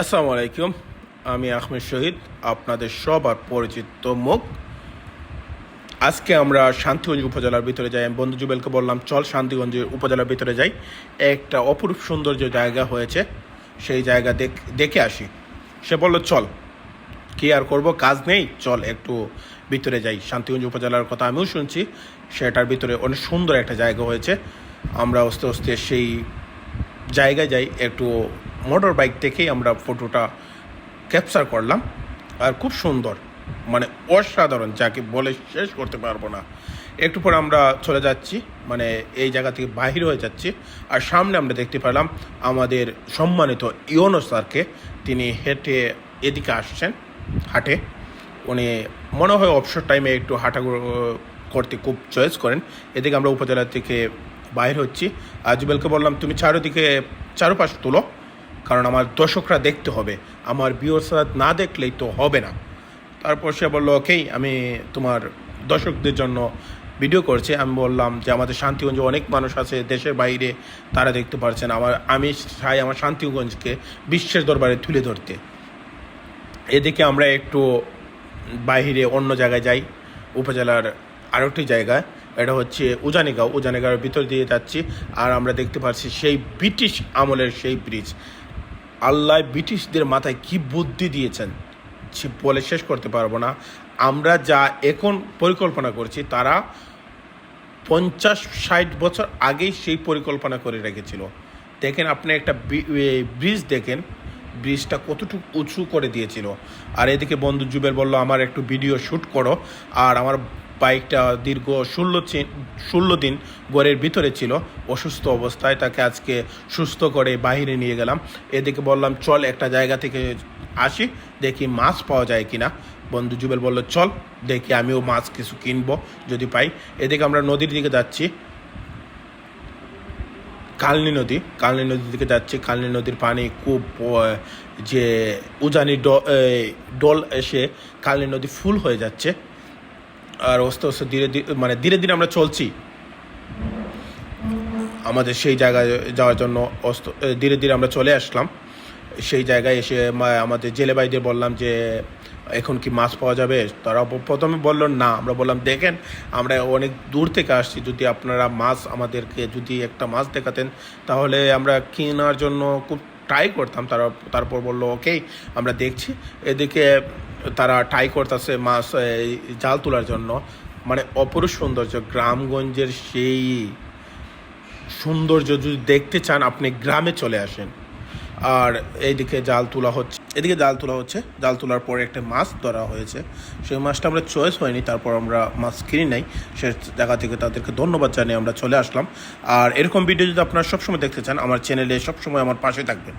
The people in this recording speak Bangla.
আসসালামু আলাইকুম, আমি আহমেদ শহীদ, আপনাদের সবার পরিচিত মুখ। আজকে আমরা শান্তিগঞ্জ উপজেলার ভিতরে যাই, আমি বন্ধু জুবেলকে বললাম, চল শান্তিগঞ্জ উপজেলার ভিতরে যাই। একটা অপরূপ সৌন্দর্য জায়গা হয়েছে, সেই জায়গা দেখ আসি। সে বলল, চল। কি আর করব, কাজ নেই, চল একটু ভিতরে যাই। শান্তিগঞ্জ উপজেলার কথা আমিও শুনছি, সেটার ভিতরে অনেক সুন্দর একটা জায়গা হয়েছে। আমরা আস্তে আস্তে সেই জায়গায় যাই, একটু মোটর বাইক থেকেই আমরা ফটোটা ক্যাপচার করলাম। আর খুব সুন্দর মানে অসাধারণ, যাকে বলে শেষ করতে পারব না। একটু পরে আমরা চলে যাচ্ছি মানে এই জায়গা থেকে বাহির হয়ে যাচ্ছি। আর সামনে আমরা দেখতে পেলাম আমাদের সম্মানিত ইওনো স্যারকে। তিনি হেঁটে এদিকে আসছেন, হাটে। উনি মনে হয় অবসর টাইমে একটু হাঁটা করতে খুব চয়েস করেন। এদিকে আমরা উপজেলা থেকে বাইর হচ্ছি। আর জুবেলকে বললাম, তুমি চারোদিকে, চারোপাশ তুলো। কারণ আমার দর্শকরা দেখতে হবে। আমার বিয়সরা না দেখলেই তো হবে না। তারপর সে বলল, ওকেই, আমি তোমার দর্শকদের জন্য ভিডিও করছি। আমি বললাম যে, আমাদের শান্তিগঞ্জে অনেক মানুষ আছে, দেশের বাইরে তারা দেখতে পারছেন। আমার, আমি চাই আমার শান্তিগঞ্জকে বিশ্বের দরবারে তুলে ধরতে। এদিকে আমরা একটু বাইরে অন্য জায়গায় যাই, উপজেলার আরেকটি জায়গায় এটা হচ্ছে উজানিগাঁও। উজানিগাঁওয়ের ভিতর দিয়ে যাচ্ছি। আর আমরা দেখতে পাচ্ছি সেই ব্রিটিশ আমলের সেই ব্রিজ আল্লাহ ব্রিটিশদের মাথায় কি বুদ্ধি দিয়েছেন বলে শেষ করতে পারব না। আমরা যা এখন পরিকল্পনা করছি, তারা পঞ্চাশ ষাট বছর আগেই সেই পরিকল্পনা করে রেখেছিল। দেখেন আপনি একটা ব্রিজ দেখেন, ব্রিজটা কতটুকু উঁচু করে দিয়েছিল। আর এদিকে বন্ধু জুবেল বলল, আমার একটু ভিডিও শ্যুট করো, আর আমার বাইকটা দীর্ঘ ষোলো ষোলো দিন ঘরের ভিতরে ছিল। অসুস্থ অবস্থায় তাকে আজকে সুস্থ করে বাহিরে নিয়ে গেলাম। এদিকে বললাম, চল একটা জায়গা থেকে আসি, দেখি মাছ পাওয়া যায় কিনা। বন্ধু জুবেল বলল, চল, দেখি আমিও মাছ কিছু কিনবো যদি পাই। এদিকে আমরা নদীর দিকে যাচ্ছি। কালনি নদী, কালনি নদীর দিকে যাচ্ছি। কালনি নদীর পানি খুব যে উজানি ডল এসে কালনি নদী ফুল হয়ে যাচ্ছে। আর আস্তে আস্তে ধীরে ধীরে মানে ধীরে ধীরে আমরা চলছি। আমাদের সেই জায়গায় যাওয়ার জন্য অস্ত ধীরে ধীরে আমরা চলে আসলাম। সেই জায়গায় এসে আমাদের জেলে ভাইদের বললাম যে, এখন কি মাছ পাওয়া যাবে? তারা প্রথমে বলল, না। আমরা বললাম, দেখেন, আমরা অনেক দূর থেকে আসছি। যদি আপনারা মাছ আমাদেরকে যদি একটা মাছ দেখাতেন, তাহলে আমরা কেনার জন্য খুব ট্রাই করতাম। তারা, তারপর বলল, ওকে, আমরা দেখছি। এদিকে তারা ট্রাই করতেছে মাছ জাল তোলার জন্য। মানে অপরূপ সৌন্দর্য, গ্রামগঞ্জের সেই সৌন্দর্য যদি দেখতে চান, আপনি গ্রামে চলে আসেন। আর এইদিকে জাল তোলা হচ্ছে, এদিকে জাল তোলা হচ্ছে। জাল তোলার পরে একটা মাছ ধরা হয়েছে। সেই মাছটা আমরা চয়েস হয়নি, তারপর আমরা মাছ কিনি নাই। সে জায়গা থেকে তাদেরকে ধন্যবাদ জানিয়ে আমরা চলে আসলাম। আর এরকম ভিডিও যদি আপনারা সবসময় দেখতে চান, আমার চ্যানেলে সবসময় আমার পাশে থাকবেন।